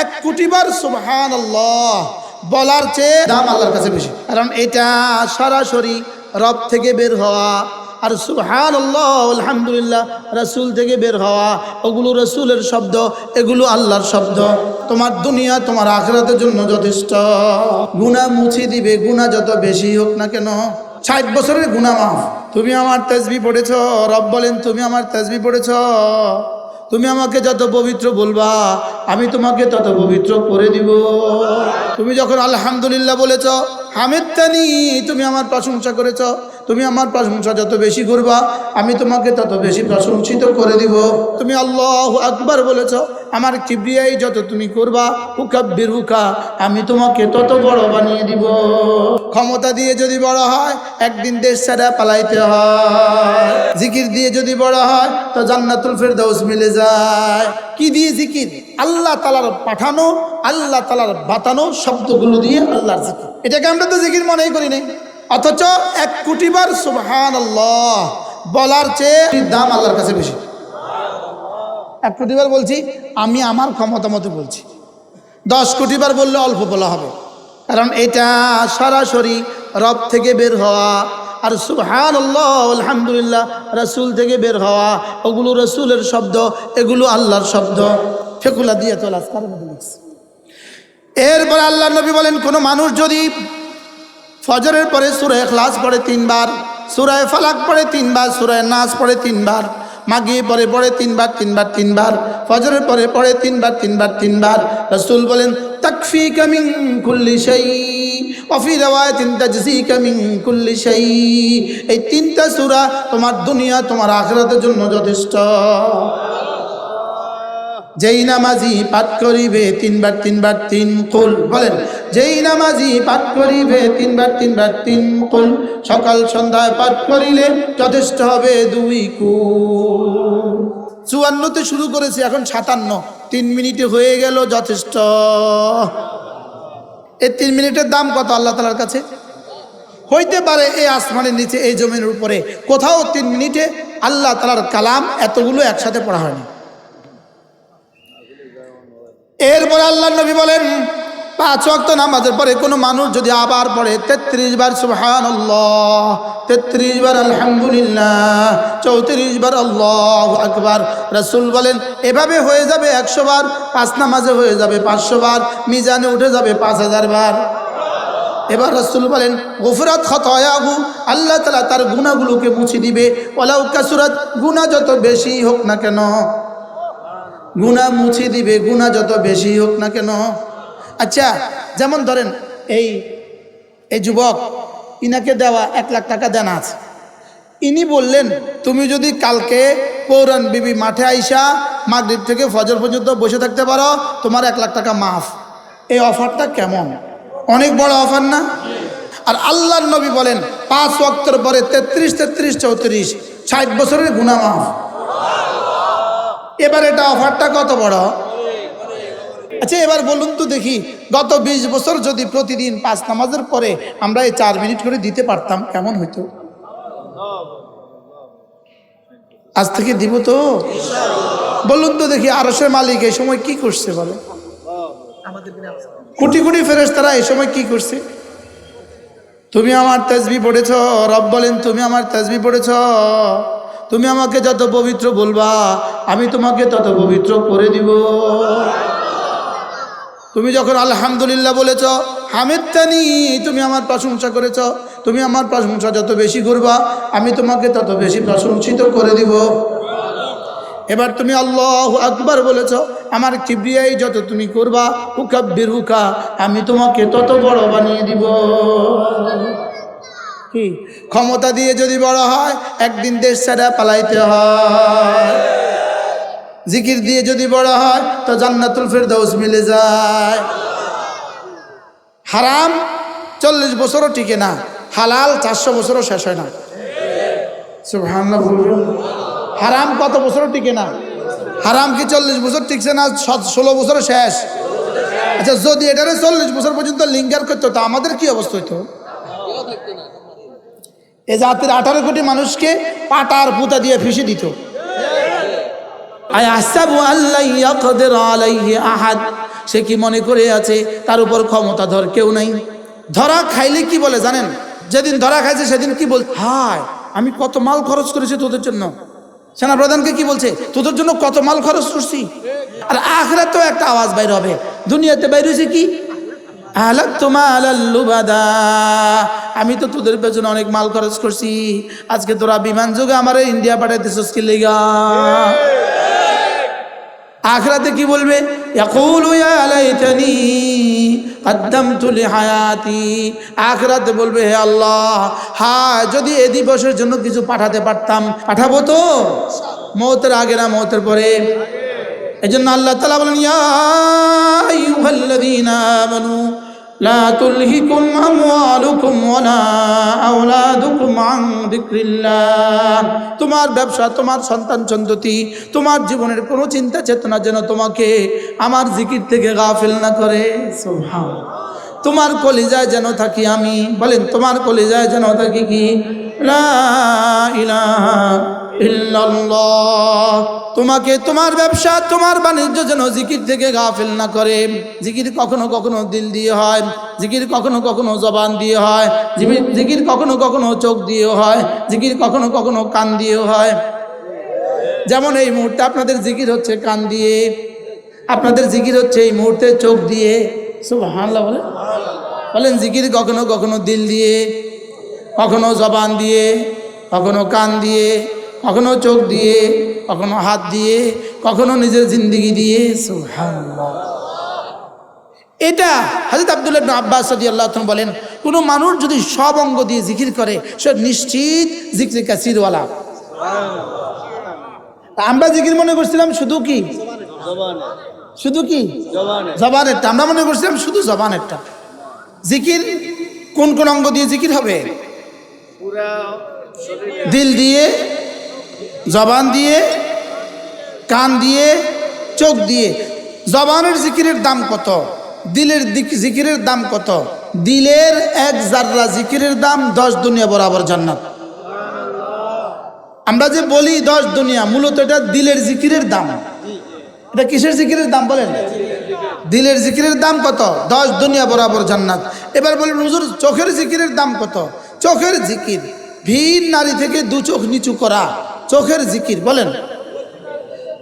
এক কোটিবার সুবহান আল্লাহ বলার চেয়ে দাম আল্লাহর কাছে বেশি। কারণ এটা সরাসরি রব থেকে বের হওয়া আর সুবহান আলহামদুলিল্লাহ, রসুল থেকে বের হওয়া, ওগুলো রসুলের শব্দ, এগুলো আল্লাহর শব্দ। তোমার দুনিয়া, তোমার আখরাতের জন্য যথেষ্ট। গুণা মুছে দিবে গুণা যত বেশি হোক না কেন। ষাট বছরের গুণা মাফ। তুমি আমার তেজবি পড়েছ, রব বলেন, তুমি আমার তেজবি পড়েছ। তুমি আমাকে যত পবিত্র বলবা, আমি তোমাকে তত পবিত্র করে দিব। তুমি যখন আলহামদুলিল্লাহ বলেছ হামিদ তুমি আমার প্রশংসা করেছ তুমি আমার প্রশংসা যত বেশি করবা, আমি তোমাকে তত বেশি প্রশংসিত করে দিব। তুমি আল্লাহ আকবার বলেছ, আমার কিবরিয়াই যত তুমি করবা উকাব্বির উকা আমি তোমাকে তত বড় বানিয়ে দিব। ক্ষমতা দিয়ে যদি বড় হয়, একদিন দেশ ছাড়া পালাইতে হয়। জিকির দিয়ে যদি বড় হয়, তো জান্নাতুল ফেরদাউস মিলে যায়। কি দিয়ে জিকির? আল্লাহ তালার পাঠানো, আল্লাহ তালার বাতানো শব্দগুলো দিয়ে আল্লাহর জিকির। এটাকে আমরা তো জিকির মনেই করি নাই। অথচ এক কোটিবার সুবহান আল্লাহ বলার চেয়ে দাম আল্লাহর কাছে বেশি। এক কোটিবার বলছি, আমি আমার ক্ষমতা মতো বলছি। দশ কোটিবার বললে অল্প বলা হবে। কারণ এটা সরাসরি রব থেকে বের হওয়া আর আল্লাহ আলহামদুলিল্লাহ, রসুল থেকে বের হওয়া, ওগুলো রসুলের শব্দ, এগুলো আল্লাহর শব্দ। ফেকুলা দিয়ে তো আজকার মধ্যে এরপর আল্লাহ নবী বলেন, কোনো মানুষ যদি ফজরের পরে সুরায় ক্লাস পড়ে তিনবার সুরায় ফালাক পড়ে তিনবার সুরায় নাচ পড়ে তিনবার মাগিয়ে পরে পড়ে তিনবার তিনবার তিনবার, ফজরের পরে পড়ে তিনবার তিনবার তিনবার। রসুল বলেন তাকফি কামিং কুল্লি সেই সেই এই তিনটা সুরা তোমার দুনিয়া, তোমার আখরাতের জন্য যথেষ্ট। যেই নামাজি পাঠ করিবে তিনবার তিনবার, তিন কুল, বলেন, যেই নামাজি পাঠ করিবে তিনবার তিনবার, তিন কুল, সকাল সন্ধ্যায় পাঠ করিলে যথেষ্ট হবে দুই কুল। চুয়ান্নতে শুরু করেছি, এখন সাতান্ন। তিন মিনিটে হয়ে গেল যথেষ্ট। এই তিন মিনিটের দাম কত আল্লাহ তালার কাছে? হইতে পারে এই আসমানের নিচে এই জমিনের উপরে। কোথাও তিন মিনিটে আল্লাহ তালার কালাম এতগুলো একসাথে পড়া হয়নি। এরপরে আল্লাহ নবী বলেন, পাঁচ ওয়াক্ত নামাজের পরে কোনো মানুষ যদি আবার পড়ে, তেত্রিশ বার সুবহান তেত্রিশ বার আলহামদুলিল্লাহ, চৌত্রিশ বার আল্লাহ আকবার, রসুল বলেন, এভাবে হয়ে যাবে একশো বার, পাঁচ নামাজে হয়ে যাবে পাঁচশো বার, মিজানে উঠে যাবে পাঁচ হাজার বার। এবার রসুল বলেন, গফরাত খতয়াহু, আল্লাহ তালা তার গুণাগুলোকে মুছে দিবে। ওলাউ কাসুরাত গুণা যত বেশি হোক না কেন গুণা মুছে দিবে, গুণা যত বেশি হোক না কেন। আচ্ছা যেমন ধরেন এই এই যুবক, ইনাকে দেওয়া এক লাখ টাকা দেনা আছে ইনি বললেন, তুমি যদি কালকে পৌরাণ বিবি মাঠে আইসা মাগরীব থেকে ফজর পর্যন্ত বসে থাকতে পারো, তোমার এক লাখ টাকা মাফ। এই অফারটা কেমন? অনেক বড় অফার না? আর আল্লাহর নবী বলেন, পাঁচ ওয়াক্তের পরে তেত্রিশ তেত্রিশ চৌত্রিশ, ষাট বছরের গুণা মাফ। এবার এটা অফারটা কত বড়? আচ্ছা এবার বলুন তো দেখি, গত ২০ বছর যদি প্রতিদিন পাঁচ নামাজের পরে আমরা এই চার মিনিট করে দিতে পারতাম, কেমন হইতো? আজ থেকে দিব তো? বলুন তো দেখি আরসের মালিক এই সময় কি করছে বলে? কোটি কোটি ফেরেস তারা এই সময় কি করছে? তুমি আমার তেজবি পড়েছ, রব বলেন, তুমি আমার তেজবি পড়েছ। তুমি আমাকে যত পবিত্র বলবা, আমি তোমাকে তত পবিত্র করে দিব। তুমি যখন আলহামদুলিল্লাহ বলেছ হামিদ তানি তুমি আমার প্রশংসা করেছ, তুমি আমার প্রশংসা যত বেশি করবা, আমি তোমাকে তত বেশি প্রশংসিত করে দিব। এবার তুমি আল্লাহ আকবার বলেছ, আমার কিবরিয়াই যত তুমি করবা উকাব্বির উকা আমি তোমাকে তত বড় বানিয়ে দিব। ক্ষমতা দিয়ে যদি বড় হয়, একদিন দেশ ছাড়া পালাইতে হয়। জিকির দিয়ে যদি বড় হয়, তো জান্নাতুল ফেরদাউস মিলে যায়। হারাম চল্লিশ বছরও টিকে না, হালাল চারশো বছরও শেষ হয় না। হারাম কত বছরও টিকে না, হারাম কি চল্লিশ বছর টিকছে না ষোলো বছরও শেষ? আচ্ছা যদি এটারে চল্লিশ বছর পর্যন্ত লিঙ্গার করতো, তা আমাদের কি অবস্থা হইতো? এ জাতির আঠারো কোটি মানুষকে পাটার পুতা দিয়ে ফিসে দিত। সে কি মনে করে আছে, তার উপর ক্ষমতা ধর কেউ নাই? ধরা খাইলে কি বলে জানেন? যেদিন ধরা খাইছে সেদিন কি বল হায়, আমি কত মাল খরচ করেছি তোদের জন্য। সেনা প্রধানকে কি বলছে? তোদের জন্য কত মাল খরচ করছি। আর আখরা তো একটা আওয়াজ বাইর হবে। দুনিয়াতে বাইর হয়েছে কি? আমি তো তোদের পেছনে অনেক মাল খরচ করছি। আজকে তোরা বিমান যোগে আমার ইন্ডিয়া পাঠাইতেছিস কি লেগা? আখরাতে কি বলবে? আখরাতে বলবে, হে আল্লাহ হা যদি এ দিবসের জন্য কিছু পাঠাতে পারতাম, পাঠাবো তো? মৌতের আগে না মৌতের পরে। এই জন্য আল্লাহ তালা বলেন, ইয়া لا تلهكم أموالكم ولا أولادكم عن ذكر الله তোমার ব্যবসা তোমার সন্তান সন্ততি তোমার জীবনের কোনো চিন্তা চেতনা যেন তোমাকে আমার জিকির থেকে গাফিল না করে সুবহান তোমার কলিজায় যেন থাকি আমি বলেন তোমার কলিজায় যেন থাকি কি লা ইলাহা তোমাকে তোমার ব্যবসা, তোমার বাণিজ্য যেন জিকির থেকে গাফিল না করে। জিকির কখনো কখনো দিল দিয়ে হয়, জিকির কখনো কখনো জবান দিয়ে হয় জিকির কখনো কখনো চোখ দিয়ে হয়, জিকির কখনো কখনো কান দিয়ে হয়। যেমন এই মুহূর্তে আপনাদের জিকির হচ্ছে কান দিয়ে, আপনাদের জিকির হচ্ছে এই মুহূর্তে চোখ দিয়ে। সুবহানাল্লাহ বলেন। বলেন, জিকির কখনো কখনো দিল দিয়ে, কখনো জবান দিয়ে, কখনো কান দিয়ে। কখনো চোখ দিয়ে কখনো হাত দিয়ে কখনো নিজের জিন্দিগি দিয়ে এটা হাজরত আবদুল্লাহ আব্বাস রাদিয়াল্লাহু আল্লাহ বলেন কোনো মানুষ যদি সব অঙ্গ দিয়ে জিকির করে সে নিশ্চিত জিকির কাসিরওয়ালা। আমরা জিকির মনে করছিলাম শুধু কি? শুধু কি? জবানেরটা। আমরা মনে করছিলাম শুধু জবানেরটা। জিকির কোন কোন অঙ্গ দিয়ে জিকির হবে? দিল দিয়ে জবান দিয়ে, কান দিয়ে, চোখ দিয়ে। জবানের জিকিরের দাম কত? দিলের দিক জিকিরের দাম কত? দিলের এক জাররা জিকিরের দাম দশ দুনিয়া বরাবর জান্নাত। আমরা যে বলি দশ দুনিয়া, মূলত এটা দিলের জিকিরের দাম। এটা কিসের জিকিরের দাম বলেন? দিলের জিকিরের দাম কত? দশ দুনিয়া বরাবর জান্নাত। এবার বলেন, হুজুর, চোখের জিকিরের দাম কত? চোখের জিকির। ভিন নারী থেকে দু চোখ নিচু করা। চোখের জিকির, বলেন।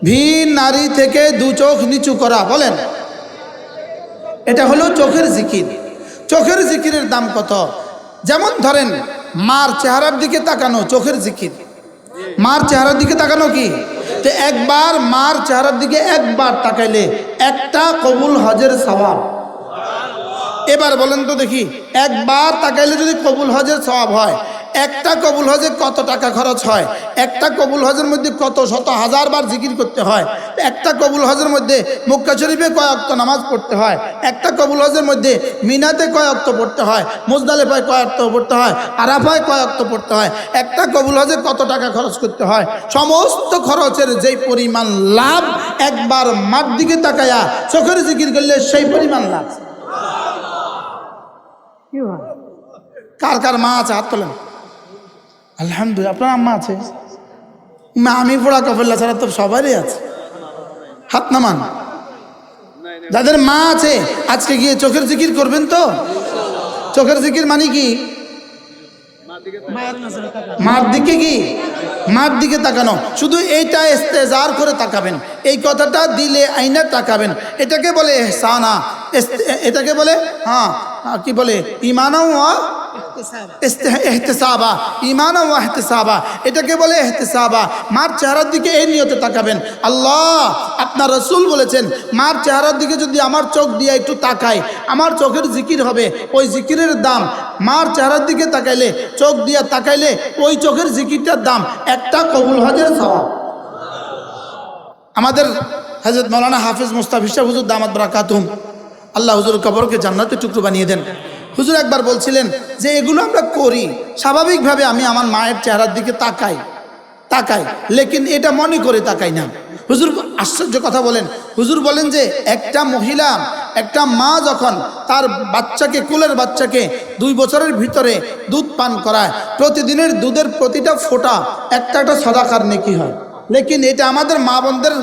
ভিন নারী থেকে দু চোখ নিচু করা, বলেন। এটা হলো চোখের জিকির। চোখের জিকিরের দাম কত? যেমন ধরেন, মার চেহারার দিকে তাকানো, চোখের জিকির। মার চেহারার দিকে তাকানো কি? তো একবার মার চেহারার দিকে একবার তাকাইলে একটা কবুল হজের স্বভাব। এবার বলেন তো দেখি, একবার তাকাইলে যদি কবুল হজের স্বভাব হয় একটা কবুল হজে কত টাকা খরচ হয়? একটা কবুল হজের মধ্যে কত শত হাজার বার জিকির করতে হয়? একটা কবুল হজের মধ্যে মক্কা শরীফে কয়েকটা নামাজ পড়তে হয়? একটা কবুল হজের মধ্যে মিনাতে কয়েকটা পড়তে হয়? মুজদালেফায় কয়েকটা পড়তে হয়? আরাফায় কয়েকটা পড়তে হয়? একটা কবুল হজে কত টাকা খরচ করতে হয়? সমস্ত খরচের যেই পরিমাণ লাভ একবার মার দিকে তাকায়া চোখের জিকির করলে সেই পরিমাণ লাভ। কার কার মা আছে? হাত তোলেন। আলহামদুলিল্লাহ, আপনার আম্মা আছে? মা, আমি ফোড়া কফেল্লা ছাড়া তো সবারই আছে। হাত নামান। যাদের মা আছে, আজকে গিয়ে চোখের জিকির করবেন তো? চোখের জিকির মানে কি? মার দিকে কি? মার দিকে তাকানো। শুধু এইটা ইস্তেজার করে তাকাবেন। এই কথাটা দিলে আইনা তাকাবেন। এটাকে বলে এহসানা। এটাকে বলে হ্যাঁ কি বলে? ইমানাও এহতেসাবা ইমান ও এহতেসাবা এটাকে বলে এহতেসাবা। মার চেহারার দিকে এই নিয়তে তাকাবেন। আল্লাহ, আপনার রসুল বলেছেন, মার চেহারার দিকে যদি আমার চোখ দিয়ে একটু তাকাই আমার চোখের জিকির হবে, ওই জিকিরের দাম। মার চেহারার দিকে তাকাইলে, চোখ দিয়ে তাকাইলে, ওই চোখের জিকিরটার দাম একটা কবুল হজের সওয়াব। আমাদের হজরত মৌলানা হাফিজ মুস্তাফিজা হুজুর দামাত বরাকাতুম আল্লাহ হুজুর কবরকে জান্নাতে টুকরো বানিয়ে দেন। হুজুর একবার বলছিলেন যে এগুলো আমরা করি, স্বাভাবিকভাবে আমি আমার মায়ের চেহারার দিকে তাকাই তাকাই, লেকিন এটা মনে করে তাকাই না। হুজুর আশ্চর্য কথা বলেন। হুজুর বলেন যে একটা মহিলা, একটা মা যখন তার বাচ্চাকে, কুলের বাচ্চাকে দুই বছরের ভিতরে দুধ পান করায়, প্রতিদিনের দুধের প্রতিটা ফোঁটা একটা একটা সদাকার নেকি হয়। লেকিন এটা আমাদের মা বোনদের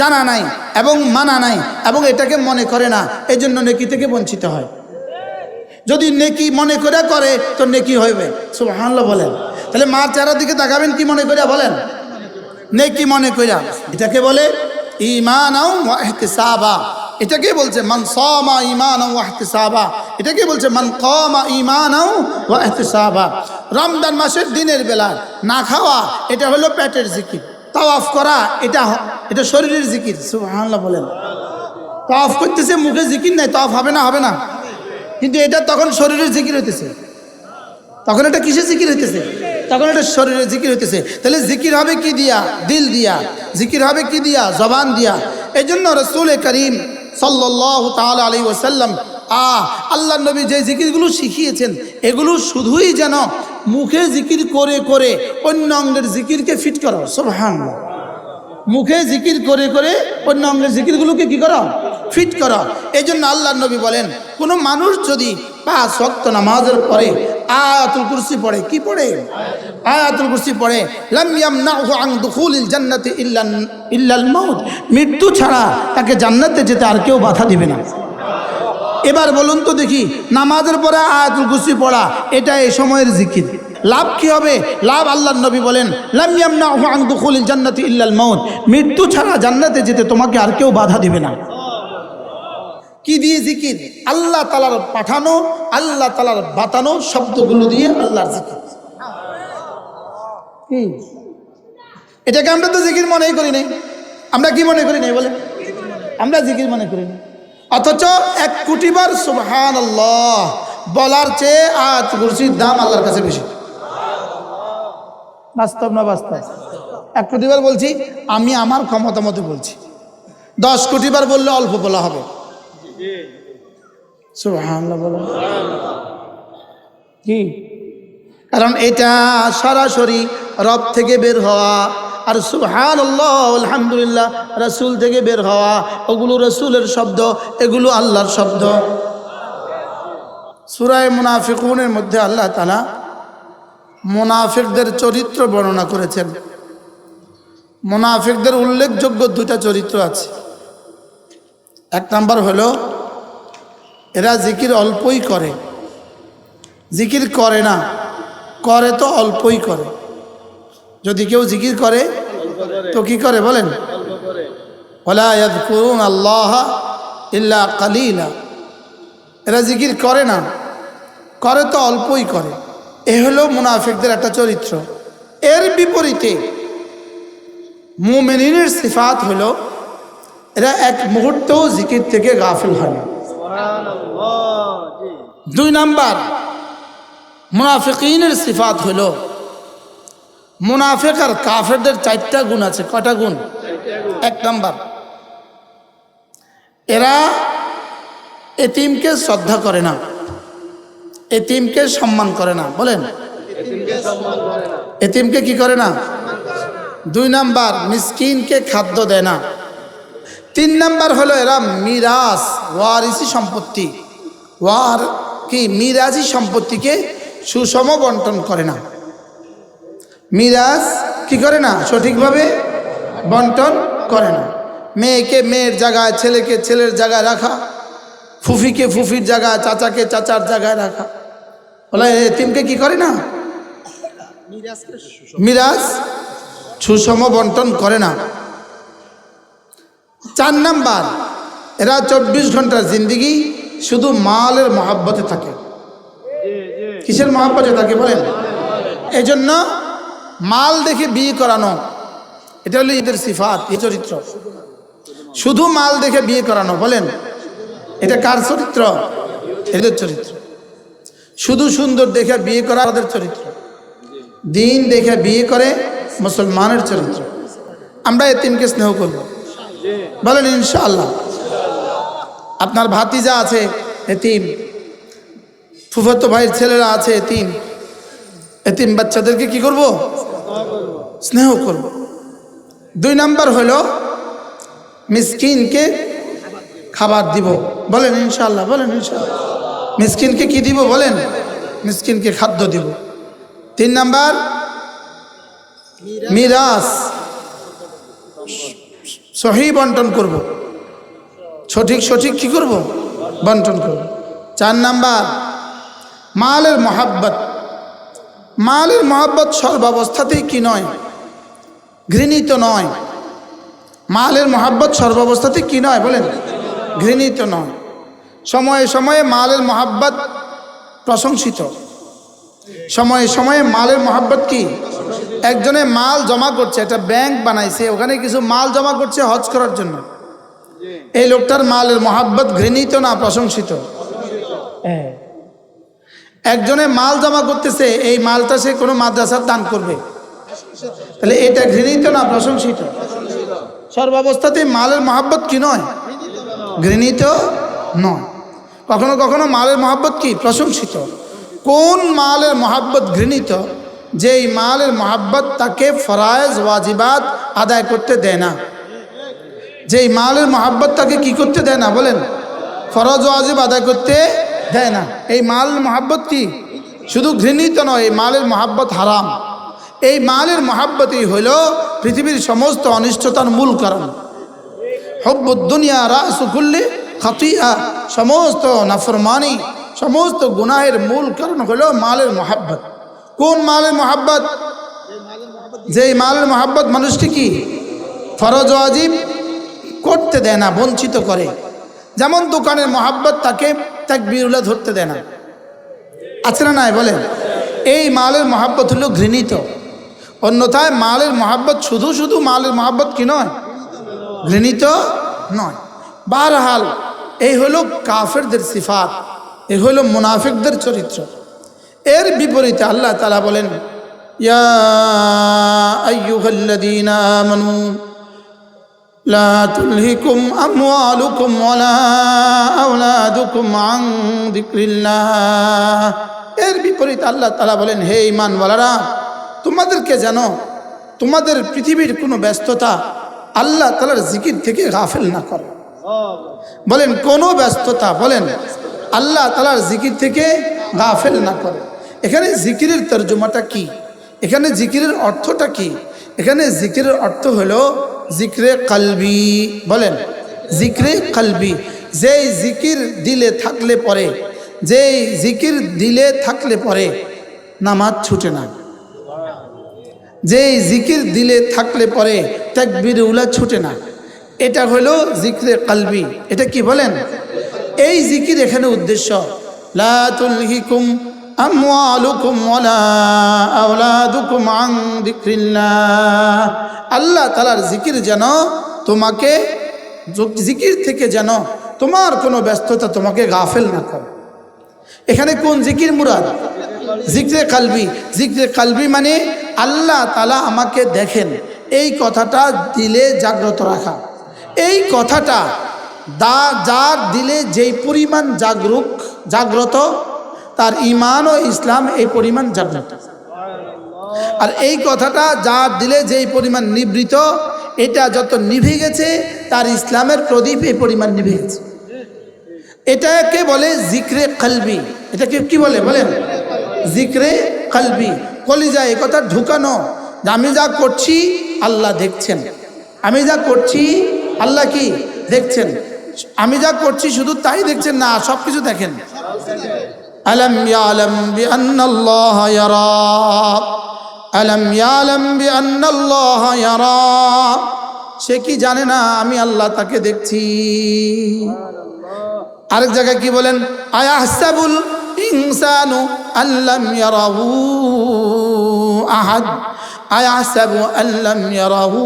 জানা নাই এবং মানা নাই এবং এটাকে মনে করে না এই জন্য নেকি থেকে বঞ্চিত হয়। যদি নেকি মনে করে করে, তো নেকি হইবে। সুবহানাল্লাহ বলেন। তাহলে মার চেহারার দিকে তাকাবেন, কি মনে করিয়া বলেন? নেকি মনে করিয়া। এটাকে বলে ইহতিসাবা। এটাকে বলছে, মান সামা ইহতিসাবা। এটাকে বলছে, মান কামা ওয়া ইহতিসাবা। রমজান মাসের দিনের বেলা না খাওয়া, এটা হলো পেটের জিকির। তাওয়াফ করা, এটা এটা শরীরের জিকির। সুবহানাল্লাহ বলেন। তাওয়াফ করতেছে, মুখে জিকির নাই, তাওয়াফ হবে না হবে না। কিন্তু এটা তখন শরীরের জিকির হইতেছে। তখন এটা কিসের জিকির হইতেছে? তখন এটা শরীরের জিকির হইতেছে। তাহলে জিকির হবে কি দিয়া? দিল দিয়া। জিকির হবে কি দিয়া? জবান দিয়া। এই জন্য রসুল করিম সাল্লাহ তাল আলী ওসাল্লাম আ আল্লাহ নবী যে জিকিরগুলো শিখিয়েছেন, এগুলো শুধুই যেন মুখে জিকির করে করে অন্য অঙ্গের জিকিরকে ফিট করো সব মুখে জিকির করে করে অন্য অঙ্গের জিকিরগুলোকে কি করো ফিট করো। এই জন্য আল্লাহ নবী বলেন, কোনো মানুষ যদি পাঁচ শক্ত নামাজের পরে আয়াতুল কুরসি পড়ে, কি পড়ে? আয়াতুল কুরসি পড়ে জান্নাতি ইল্লা ইল্লাল মাউত। মৃত্যু ছাড়া তাকে জান্নাতে যেতে আর কেউ বাধা দিবে না। এবার বলুন তো দেখি, নামাজের পরে আয়াতুল কুরসি পড়া, এটা এই সময়ের জিকির। লাভ কি হবে? লাভ আল্লাহর নবী বলেন, লাম ইয়ামনাহু আন দুখুলিল জান্নাতি ইল্লাল মাউত। মৃত্যু ছাড়া জান্নাতে যেতে তোমাকে আর কেউ বাধা দিবে না। কি দিয়ে জিকির? আল্লাহ তালার পাঠানো, আল্লাহ তালার বাতানো শব্দগুলো দিয়ে আল্লাহর জিকির? এটাকে আমরা তো জিকির মনেই করি নাই। আমরা কি মনে করি নাই বলে আমরা জিকির মনে করি না অথচ এক কোটিবার সুবহান আল্লাহ বলার চেয়ে আজ কুরসির দাম আল্লাহর কাছে বেশি। বাস্তব না বাস্তব? এক কোটিবার বলছি, আমি আমার ক্ষমতা মতো বলছি। দশ কোটিবার বললে অল্প বলা হবে। কি? কারণ এটা সরাসরি রব থেকে বের হওয়া আর সুহান আলহামদুলিল্লাহ রসুল থেকে বের হওয়া ওগুলো রসুলের শব্দ এগুলো আল্লাহর শব্দ। সুরায় মুনাফিকুনের মধ্যে আল্লাহ তালা মুনাফিকদের চরিত্র বর্ণনা করেছেন। মুনাফিকদের উল্লেখযোগ্য দুটা চরিত্র আছে। এক নাম্বার হলো এরা জিকির অল্পই করে। জিকির করে না, করে তো অল্পই করে। যদি কেউ জিকির করে, তো কি করে বলেন? ইয়াদকুরুন আল্লাহ ইল্লা কালিলা। এরা জিকির করে না, করে তো অল্পই করে। এ হলো মুনাফিকদের একটা চরিত্র। এর বিপরীতে মুমেনিনের সিফাত হলো, এরা এক মুহূর্তেও জিকির থেকে গাফিল হয় না। দুই নাম্বার মুনাফিকিনের সিফাত হলো মুনাফিক আর কাফেরদের চারটা গুণ আছে কটা গুণ? এক নাম্বার এরা এতিমকে শ্রদ্ধা করে না এতিমকে সম্মান করে না বলেন। এতিমকে কি করে না। দুই নাম্বার মিসকিনকে খাদ্য দেয় না। তিন নাম্বার হলো এরা মিরাস ওয়ারিসি সম্পত্তি। ওয়ার কি মিরাজি সম্পত্তিকে সুষম বন্টন করে না। মিরাজ কি করে না? সঠিকভাবে বন্টন করে না। মেয়েকে মেয়ের জায়গায়, ছেলেকে ছেলের জায়গায় রাখা, ফুফিকে ফুফির জায়গায়, চাচাকে চাচার জায়গায় রাখা। বলে এতিমকে কি করে না? মিরাজ সুষম বন্টন করে না। চার নাম্বার, এরা চব্বিশ ঘণ্টার জিন্দিগি শুধু মালের মহাব্বতে থাকে। কিসের মহাব্বতে থাকে বলেন? এই জন্য মাল দেখে বিয়ে করানো, এটা হলো এদের সিফাত, এই চরিত্র। শুধু মাল দেখে বিয়ে করানো বলেন, এটা কার চরিত্র? এদের চরিত্র। শুধু সুন্দর দেখে বিয়ে করা ওদের চরিত্র। দিন দেখে বিয়ে করে মুসলমানের চরিত্র। আমরা এতিমকে স্নেহ করব। বলেন, ইনশাআল্লাহ। আপনার ভাতিজা আছে, এতিম। ফুফতো ভাইয়ের ছেলেরা আছে, এতিম। এতিম বাচ্চাদেরকে কি করব? স্নেহ করব। দুই নাম্বার হলো, মিসকিনকে খাবার দিব। বলেন ইনশাল্লাহ বলেন ইনশাল্লাহ মিসকিনকে কি দিব, বলেন? মিসকিনকে খাদ্য দিব। তিন নাম্বার মিরাস সহি বন্টন করব। সঠিক সঠিক কি করব? বন্টন করব। চার নাম্বার, মালের মহাব্বত। মালের মহাব্বত সর্বাবস্থাতেই কি নয়? ঘৃণিত নয়। মালের মহাব্বত সর্বাবস্থাতে কি নয় বলেন? ঘৃণিত নয়। সময়ে সময়ে মালের মহাব্বত প্রশংসিত। সময়ে সময়ে মালের মহাব্বত কি? একজনে মাল জমা করছে, একটা ব্যাংক বানাইছে, ওখানে কিছু মাল জমা করছে হজ করার জন্য। এই লোকটার মালের মহাব্বত ঘৃণিত না প্রশংসিত। একজনে মাল জমা করতেছে, এই মালটা সে কোনো মাদ্রাসার দান করবে। তাহলে এটা ঘৃণিত না প্রশংসিত? সর্বাবস্থাতে মালের মহাব্বত কি নয়? ঘৃণিত নয়। কখনো কখনো মালের মহাব্বত কি? প্রশংসিত। কোন মালের মহাব্বত ঘৃণিত? যেই মালের মহাব্বত তাকে ফরায়েজ, ওয়াজিবাত আদায় করতে দেয় না। যেই মালের মহাব্বত তাকে কি করতে দেয় না বলেন? ফরজ, ওয়াজিব আদায় করতে দেয় না। এই মাল মহাব্বত কি? শুধু ঘৃণিত নয়, এই মালের মহাব্বত হারাম। এই মালের মহাব্বতই হইল পৃথিবীর সমস্ত অনিষ্টতার মূল কারণ। হব্বুদ্দুনিয়া রাসুকুল্লি খাতিয়া। সমস্ত নাফরমানি, সমস্ত গুনাহের মূল কারণ হলো মালের মহাব্বত। কোন মালের মহাব্বত? যেই মালের মহাব্বত মানুষটি কি? ফরজ ওয়াজিব করতে দেয় না, বঞ্চিত করে। যেমন দোকানের মহাব্বত তাকে তাকবিরুল্লাহ ধরতে দেয় না। আছে না নাই? বলেন। এই মালের মহাব্বত হলো ঘৃণিত। অন্যথায় মালের মহাব্বত শুধু শুধু মালের মহাব্বত কি নয়? ঘৃণিত নয়। বারহাল, এই হলো কাফেরদের সিফাত। এ হলো মুনাফিকদের চরিত্র। এর বিপরীতে আল্লাহ তালা বলেন লা এর বিপরীতে আল্লাহ তালা বলেন, হে ইমান ঈমানওয়ালারা, তোমাদেরকে যেন তোমাদের পৃথিবীর কোনো ব্যস্ততা আল্লাহ তালার জিকির থেকে গাফেল না করে। বলেন, কোনো ব্যস্ততা, বলেন, আল্লাহ তালার জিকির থেকে গাফেল না করে। এখানে জিকিরের তর্জমাটা কি? এখানে জিকিরের অর্থটা কি? এখানে জিকিরের অর্থ হলো জিক্রে কালবি, বলেন, জিক্রে কালবি। যেই জিকির দিলে থাকলে পরে, যেই জিকির দিলে থাকলে পরে নামাজ ছুটে না। যেই জিকির দিলে থাকলে পরে তাকবির উলা ছুটে না। এটা হলো জিক্রে কালবি। এটা কি বলেন? এই জিকির এখানে উদ্দেশ্য, লা তুলহিকুম আমওয়ালুকুম ওয়ালা আওলাদুকুম আন যিকরিল্লাহ। আল্লাহ তাআলার জিকির যেন তোমাকে, জিকির থেকে যেন তোমার কোনো ব্যস্ততা তোমাকে গাফেল না করে। এখানে কোন জিকির মুরাদ? জিক্রে কালবি। জিক্রে কালবি মানে আল্লাহ তালা আমাকে দেখেন, এই কথাটা দিলে জাগ্রত রাখা। এই কথাটা দা, যার দিলে যেই পরিমাণ জাগরুক, জাগ্রত তার ইমান ও ইসলাম এই পরিমাণ জাগ্রত আর এই কথাটা যার দিলে যেই পরিমাণ নিবৃত, এটা যত নিভে গেছে, তার ইসলামের প্রদীপ এই পরিমাণ নিভে গেছে। এটাকে বলে জিক্রে কালবি। এটাকে কি বলে? বলেন। জিক্রে কালবি। কলিজা এ কথা ঢুকানো। আমি যা করছি, আল্লাহ দেখছেন। আমি যা করছি, আল্লাহ কি? দেখছেন। আমি যা করছি, শুধু তাই দেখছেন না সব কিছু দেখেন। আলম ইয়ালম বি আন্নাল্লাহ ইয়ারা আলম ইয়ালম বি আন্নাল্লাহ ইয়ারা সে কি জানে না আমি আল্লাহ তাকে দেখছি? আরেক জায়গায় কি বলেন? আয়াহসাবুল ইনসানু আল্লাম ইয়ারাহু আহাদ। আয়াহসাবু আল্লাম ইয়ারাহু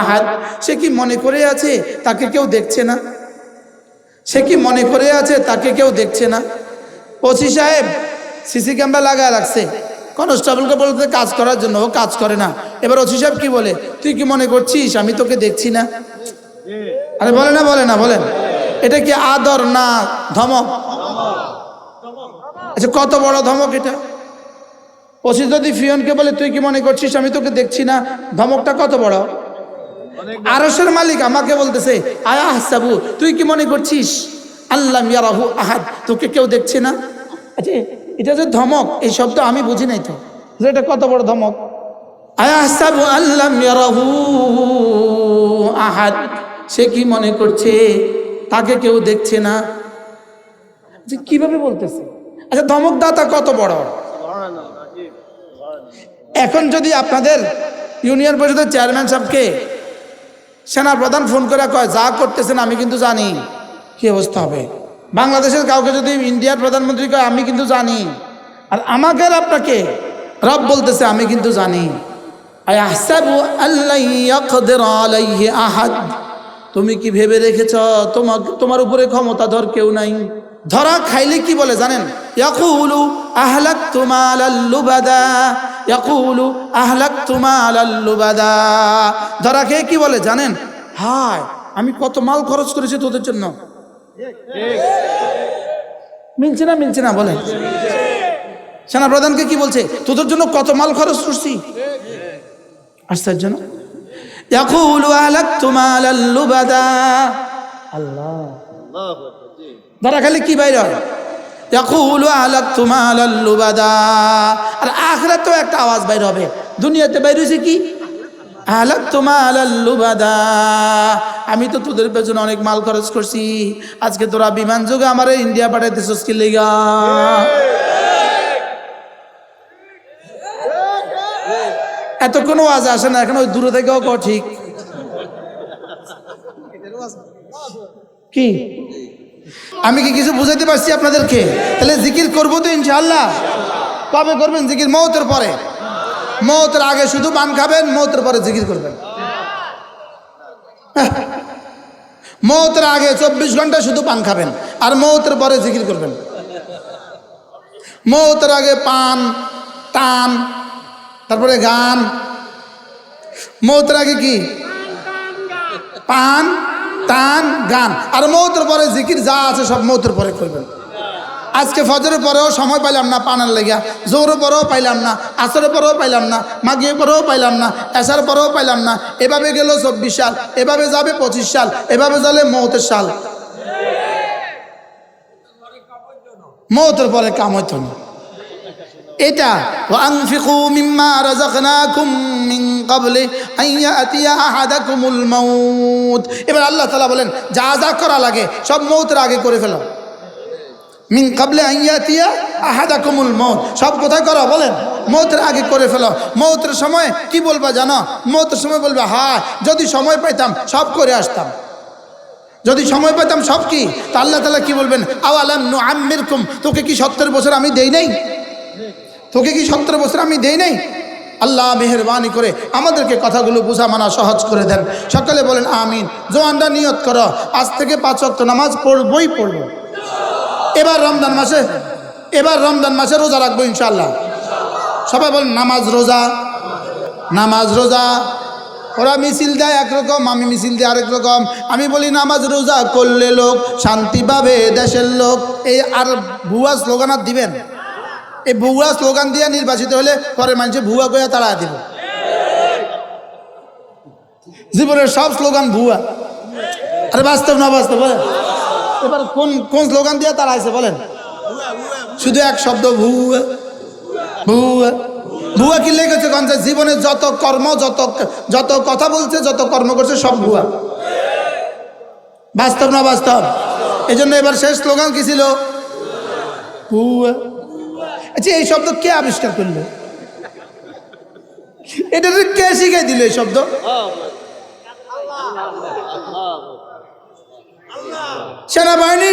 আহাদ। সে কি মনে করে আছে তাকে কেউ দেখছে না? সে কি মনে করে আছে তাকে কেউ দেখছে না? ওসি সাহেব সিসি ক্যামেরা লাগায় রাখছে। কনস্টেবলকে বলতে কাজ করার জন্য ও কাজ করে না। এবার ওসি সাহেব কি বলে? তুই কি মনে করছিস? আমি তোকে দেখছি না। আরে বলে না বলে না বলেন এটা কি আদর না ধমক? আচ্ছা কত বড় ধমক এটা? ওসি যদি ফিয়নকে বলে তুই কি মনে করছিস? আমি তোকে দেখছি না। ধমকটা কত বড়? আরসের মালিক আমাকে বলতেছে আয়া হাসাবু তুই কি মনে করছিস? আল্লাহ ইয়ারাহু আহাদ তোকে কেউ দেখছে না? আচ্ছা এটা যে ধমক এই শব্দ আমি বুঝি নাই তো। যে এটা কত বড় ধমক? আল্লাহ ইয়ারাহু আহাদ সে কি মনে করছে? তাকে কেউ দেখছে না? যে কীভাবে বলতেছে? আচ্ছা ধমক ধমকদাতা কত বড়? এখন যদি আপনাদের ইউনিয়ন পরিষদের চেয়ারম্যান সাহেবকে সেনা প্রধান ফোন করে কয় যা করতেছেন আমি কিন্তু জানি। কি অবস্থা হবে? বাংলাদেশের কাউকে যদি ইন্ডিয়ার প্রধানমন্ত্রী কয়, আমি কিন্তু জানি। আর আমাকে আপনাকে? রব বলতেছে, আমি কিন্তু জানি। আহাদ। তুমি কি ভেবে রেখেছ তোমার তোমার উপরে ক্ষমতা ধর কেউ নাই? ধরা খাইলে কি বলে জানেন? ইয়াকুলু আহলাকতু মালাল লুবাদা। ইয়াকুলু আহলাকতু মালাল লুবাদা। ধরা খেয়ে কি বলে জানেন? হায়, আমি কত মাল খরচ করেছি তোদের জন্য। মিলছে না মিলছে না বলে সেনা প্রধানকে কি বলছে? তোদের জন্য কত মাল খরচ করছি? আশ্চর্য না? খালি কি বাইর আর আখরা তো একটা আওয়াজ বাইর হবে। দুনিয়াতে বাইরে কি? আমি তো তোদের পেছনে অনেক মাল খরচ করছি। আজকে তোরা বিমান যোগে আমার ইন্ডিয়া পাঠাইতেছিস কি লেগা? এত কোনো আওয়াজ আসে না, এখন ওই দূরে থেকেও কও ঠিক? কি? আমি কি কিছু বুঝাইতে পারছি আপনাদেরকে? তাহলে জিকির করব তো ইনশাল্লাহ কবে করবেন জিকির? মৌতের পরে। মৌতের আগে শুধু পান খাবেন, মৌতের পরে জিকির করবেন। মৌতের আগে চব্বিশ ঘণ্টা শুধু পান খাবেন আর মৌতের পরে জিকির করবেন। মৌতের আগে পান, টান, তারপরে গান। মৌতের আগে কি? পান, টান, গান। আর মৌতের পরে জিকির যা আছে সব মৌতের পরে করবেন। আজকে ফজরের পরেও সময় পাইলাম না পানার লেগা জোরের পরেও পাইলাম না আসরের পরেও পাইলাম না মাগিয়ে পরেও পাইলাম না এসার পরেও পাইলাম না এভাবে গেল চব্বিশ সাল এভাবে যাবে পঁচিশ সাল এভাবে যাবে মৌতের সাল মৌতের পরে কাম হইতো না এটা وأنفقوا مما رزقناكم من قبل أن يأتي أحدكم الموت এবার আল্লাহ তাআলা বলেন যা যা করা লাগে সব মৌতের আগে করে ফেলো মিন কাবলে আইয়াতিয়া আহাদাকুমুল মৌত সব কোথায় করো, বলেন। মৌতের আগে করে ফেলো। মৌতের সময় কি বলবা জানো? মৌতের সময় বলবে, হায়, যদি সময় পাইতাম সব করে আসতাম। যদি সময় পেতাম সব কি? তা আল্লাহ তালা কি বলবেন? আওয়ালাম নু আমিরকুম তোকে কি সত্তর বছর আমি দেই নাই? তোকে কি সত্তর বছর আমি দেই নাই? আল্লাহ মেহরবানি করে আমাদেরকে কথাগুলো বোঝা মানা সহজ করে দেন। সকালে বলেন, আমিন। জোয়ানরা নিয়ত করো। আজ থেকে পাঁচ অক্ট নামাজ পড়বই পড়ব। এবার রমজান মাসে, এবার রমজান মাসে রোজা রাখব ইনশাল্লাহ সবাই বলেন, নামাজ রোজা নামাজ রোজা। ওরা মিছিল দেয় একরকম, আমি মিছিল দিই আরেক রকম। আমি বলি, নামাজ রোজা করলে লোক শান্তি পাবে দেশের লোক। এই আর ভুয়া স্লোগান আর দিবেন? এই ভুয়া স্লোগান দিয়ে নির্বাচিত হলে পরে মানুষে ভুয়া কইয়া তাড়া দিব। জীবনের সব স্লোগান ভুয়া। আরে বাস্তব না বাস্তব বলেন এবার কোন কোন স্লোগান দিয়ে তারা আছে বলেন? শুধু এক শব্দ, ভুয়া ভুয়া। ভুয়া কি লেগেছে গঞ্জে জীবনে যত কর্ম, যত যত কথা বলছে, যত কর্ম করছে, সব ভুয়া। বাস্তব না বাস্তব? এই জন্য এবার শেষ স্লোগান কি ছিল? ভুয়া। আচ্ছা এই শব্দ কে আবিষ্কার করল? এটা কে শিখাই দিল এই শব্দ? সেনাবাহিনী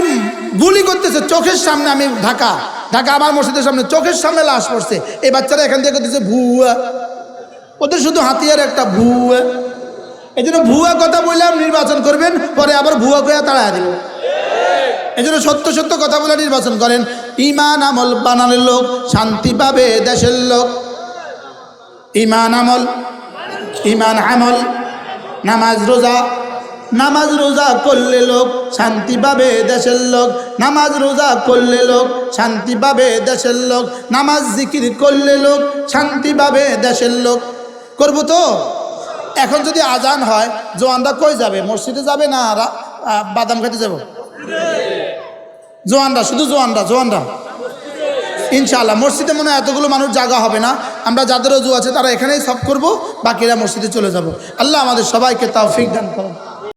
গুলি করতেছে, চোখের সামনে আমি ঢাকা ঢাকা আমার মসজিদের সামনে চোখের সামনে লাশ পড়ছে। এই বাচ্চারা এখান থেকে করতেছে ভুয়া। ওদের শুধু হাতিয়ার একটা, ভুয়া। এই জন্য ভুয়া কথা বললাম, নির্বাচন করবেন, পরে আবার ভুয়া কয়া তাড়া দিল এই জন্য সত্য সত্য কথা বলে নির্বাচন করেন। ইমান আমল বানানোর লোক, শান্তি পাবে দেশের লোক। ইমান আমল ইমান আমল, নামাজ রোজা নামাজ রোজা করলে লোক শান্তি পাবে দেশের লোক। নামাজ রোজা করলে লোক শান্তি পাবে দেশের লোক। নামাজ জিকির করলে লোক শান্তি পাবে দেশের লোক। করব তো? এখন যদি আজান হয়, জোয়ানরা কই যাবে? মসজিদে যাবে না বাদাম খেতে যাব? জোয়ানরা, শুধু জোয়ানরা জোয়ানরা। ইনশাআল্লাহ, মসজিদে মনে হয় এতগুলো মানুষ জায়গা হবে না। আমরা যাদের অজু আছে তারা এখানেই সব করব, বাকিরা মসজিদে চলে যাব। আল্লাহ আমাদের সবাইকে তাও ফিক দান করেন।